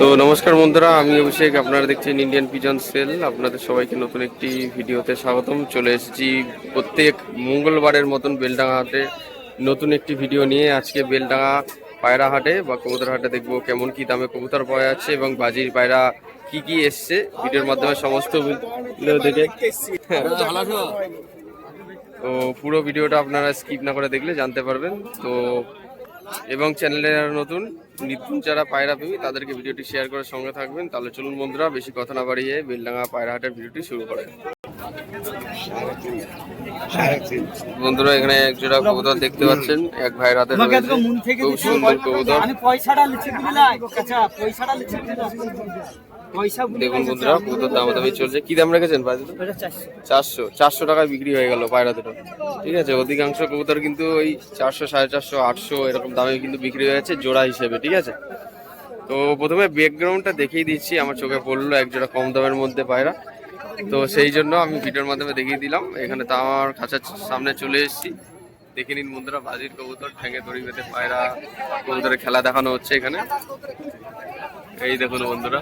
তো নমস্কার বন্ধুরা, আমি অভিষেক, আপনারা দেখছেন ইন্ডিয়ান পিজন সেল আপনাদের সবাইকে নতুন একটি ভিডিওতে স্বাগতম। চলে এসেছি প্রত্যেক মঙ্গলবারের মতন বেলডাঙ্গা হাটে। নতুন একটি ভিডিও নিয়ে আজকে বেলডাঙ্গা পায়রা হাটে বা কবুতর হাটে দেখব কেমন কি দামে কবুতর পাওয়া যাচ্ছে এবং বাজির পায়রা কি কি এসছে। ভিডিওর মাধ্যমে সমস্ত দেখে তো পুরো ভিডিওটা আপনারা স্কিপ না করে দেখলে জানতে পারবেন। তো এবং চ্যানেলে যারা নতুন নিতুন যারা পায়রা পেবি তাদেরকে ভিডিওটি শেয়ার করে সঙ্গে থাকবেন। তাহলে চলুন বন্ধুরা বেশি কথা না বাড়িয়ে বেলডাঙ্গা পায়রা হাটের ভিডিওটি শুরু করেন বন্ধুরা এখানে এক জোড়া কবুতর দেখতে পাচ্ছেন। এক ভাইয়ের হাতে খুব সুন্দর কবুতর। পয়সাটা লিখে আচ্ছা পয়সাটা লিখে দেখুন বন্ধুরা কবুতর দামাদামি চলছে। কি দাম রেখেছেন চারশো। চারশো। চারশো টাকায় বিক্রি হয়ে গেল পায়রা দুটো ঠিক আছে অধিকাংশ কবুতর কিন্তু ওই চারশো সাড়ে চারশো আটশো এরকম দামে কিন্তু বিক্রি হয়ে যাচ্ছে জোড়া হিসেবে ঠিক আছে? তো প্রথমে ব্যাকগ্রাউন্ডটা দেখিয়ে দিচ্ছি আমার চোখে পড়ল এক জোড়া কম দামের মধ্যে পায়রা। তো সেই জন্য আমি ভিডিওর মাধ্যমে দেখিয়ে দিলাম। এখানে তো আমার খাঁচার সামনে চলে এসেছি। দেখে নিন বন্ধুরা বাজির কবুতর ঠ্যাঙে দড়ি বেঁধে পায়রা কবুতরের খেলা দেখানো হচ্ছে এখানে। এই দেখুন বন্ধুরা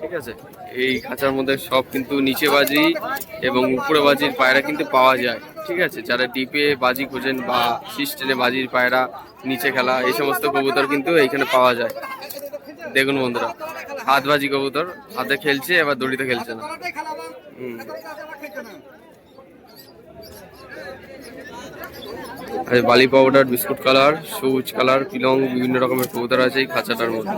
ঠিক আছে? এই খাঁচার মধ্যে সব কিন্তু নিচে বাজি এবং উপরে বাজির পায়রা কিন্তু পাওয়া যায়, ঠিক আছে? যারা ডিপে বাজি খোঁজেন বা সিস্টেমে বাজির পায়রা, নিচে খেলা, এই সমস্ত কবুতর কিন্তু এইখানে পাওয়া যায়। দেখুন বন্ধুরা হাত বাজি কবুতর, হাতে খেলছে, এবার দড়িতে খেলছে না। বালি পাউডার বিস্কুট কালার সবুজ কালার পিলং, বিভিন্ন রকমের কবুতর আছে এই খাঁচাটার মধ্যে।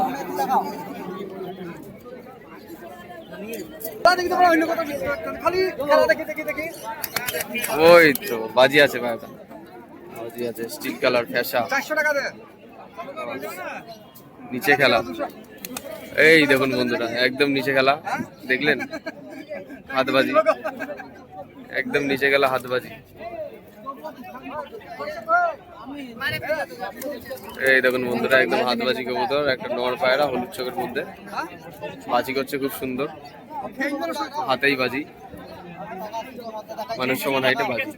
ওই তো বাজি আছে ভাইটা বাজি আছে স্টিল কালার ফ্যাশা। নিচে খেলা। এই দেখুন বন্ধুরা একদম নিচে খেলা। দেখলেন? হাতবাজি। একদম নিচে গেলা হাতবাজি। এই দেখুন বন্ধুরা, একদম হাতবাজি কবুতর, একটা নর পায়রা, হলুদ চোখের মধ্যে। বাজি করছে খুব সুন্দর। হাতেই বাজি। মানুষ সমান হাইটে বাজি।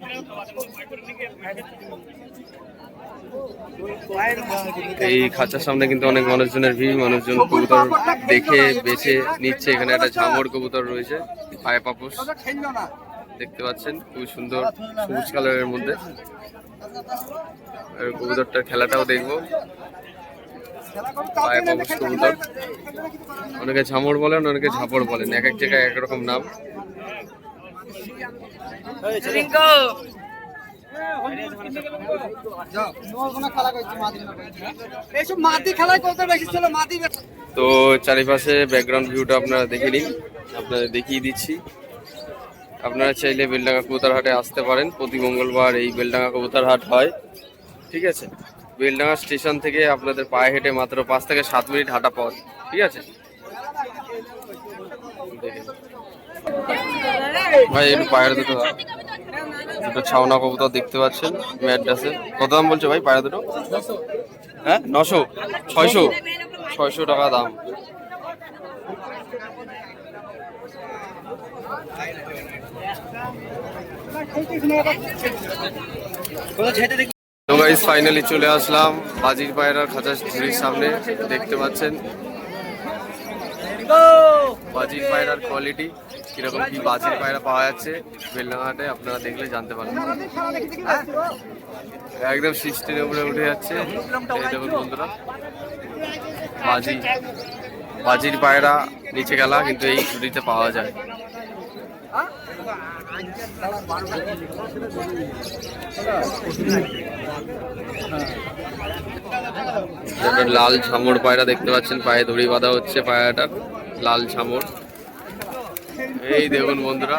এই খাঁচার সামনে কিন্তু অনেক মানুষজনের ভিড়, মানুষজন কবুতর দেখে, বেছে নিচ্ছে। এখানে একটা ঝামর কবুতর রয়েছে, পায়ে পাপুস দেখতে পাচ্ছেন খুব সুন্দর, সবুজ কালারের মধ্যে। কবুতরটার খেলাটাও দেখব। পায়ে কবুতর। অনেকে ঝামড় বলেন অনেকে ঝাপড় বলেন এক এক জায়গায় এক রকম নাম। তো চারিপাশে ব্যাকগ্রাউন্ড ভিউটা আপনারা দেখে নিন। আপনাদের দেখিয়ে দিচ্ছি। আপনারা চাইলে বেলডাঙ্গা কবুতর হাটে আসতে পারেন। প্রতি মঙ্গলবার এই বেলডাঙ্গা কবুতর হাট হয়। ঠিক আছে? বেলডাঙ্গা স্টেশন থেকে আপনাদের পায়ে হেঁটে মাত্র পাঁচ থেকে সাত মিনিট হাঁটা পথ। ঠিক আছে? ভাই, একটু পায়ের দুটো। দুটো ছাওনা কবুতর দেখতে পাচ্ছেন ম্যাড্রাসে কত দাম বলছে ভাই, পায়রা দুটো? হ্যাঁ নশো? ছয়শো? ছয়শো টাকা দাম। তো গাইস ফাইনালি চলে আসলাম। বাজির পায়রার খাঁচা ঝুড়ির সামনে দেখতে পাচ্ছেন। বাজির পায়রার কোয়ালিটি কীরকম কি বাজির পায়রা পাওয়া যাচ্ছে বেলডাঙাতে আপনারা দেখলে জানতে পারবেন। একদম সিস্টেমের উপরে উঠে যাচ্ছে। বন্ধুরা। বাজি বাজির পায়রা নিচে গেলা, কিন্তু এই ঝুড়িতে পাওয়া যায়। লাল ঝামড় পায়রা দেখতে পাচ্ছেন, পায়ে দড়ি বাঁধা হচ্ছে পায়রাটা, লাল ঝামর এই দেখুন বন্ধুরা।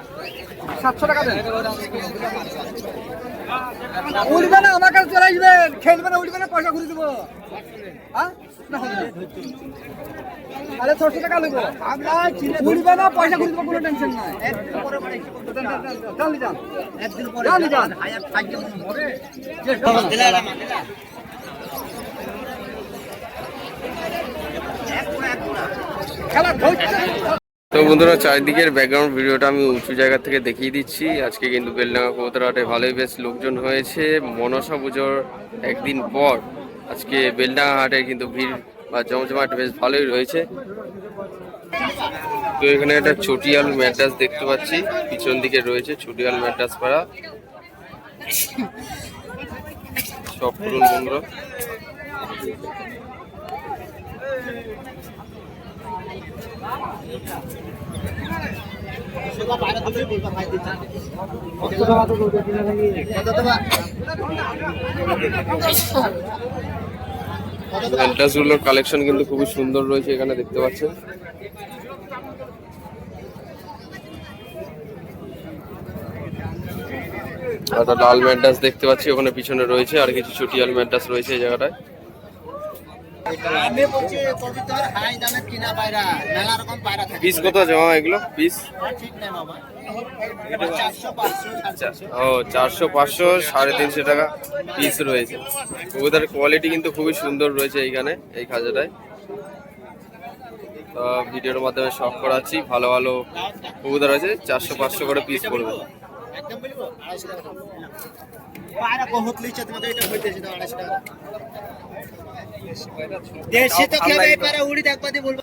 সাতশো টাকা দেন। না, আমার কাছে চলে আসবেন খেলবে না না, পয়সা ঘুরে দেবো। হ্যাঁ? না। তাহলে ছশো টাকা নেব। উঠবে না, পয়সা ঘুরে দেবো, কোনো টেনশন নাই। খেলা ধরছে। তো বন্ধুরা, চারিদিকের ব্যাকগ্রাউন্ড ভিডিওটা আমি উঁচু জায়গা থেকে দেখিয়ে দিচ্ছি। আজকে কিন্তু বেলডাঙ্গা কবুতরহাটে ভালোই বেশ লোকজন হয়েছে। মনসা পুজোর একদিন পর আজকে বেলডাঙ্গা হাটে কিন্তু ভিড় বা জমজমাট বেশ ভালোই রয়েছে। তো এখানে একটা চটিয়াল ম্যাট্রাস দেখতে পাচ্ছি। পিছন দিকে রয়েছে চটিয়াল ম্যাট্রাস পাড়া। সব করুন বন্ধুরা। ম্যাট্রাসগুলোর কালেকশন কিন্তু খুবই সুন্দর রয়েছে এখানে দেখতে পাচ্ছেন। লাল ম্যাড্রাস দেখতে পাচ্ছি, ওখানে পিছনে রয়েছে, আর কিছু চটিয়াল ম্যাড্রাস রয়েছে এই জায়গাটায়। আমি বলছি কবিতার হাই দামের কিনা পায়রা মেলা রকম পায়রা থাকে। পিস কত জমা এগুলো পিস ঠিক নাই ও চারশো পাঁচশো সাড়ে তিনশো টাকা পিস রয়েছে। কবুতার কোয়ালিটি কিন্তু খুবই সুন্দর রয়েছে এইখানে এই খাজাটায় তো ভিডিওর মাধ্যমে শখ করাচ্ছি ভালো ভালো কবুতর আছে চারশো পাঁচশো করে পিস পড়বে। একদম বলব আড়াইশো টাকা পায়রা বহুত লিখছে তোমাদের এটা হইতেছে তো আড়াইশো টাকা। দেশি তো খেয়ে পায়রা উড়ি দেখবা দিয়ে বলব।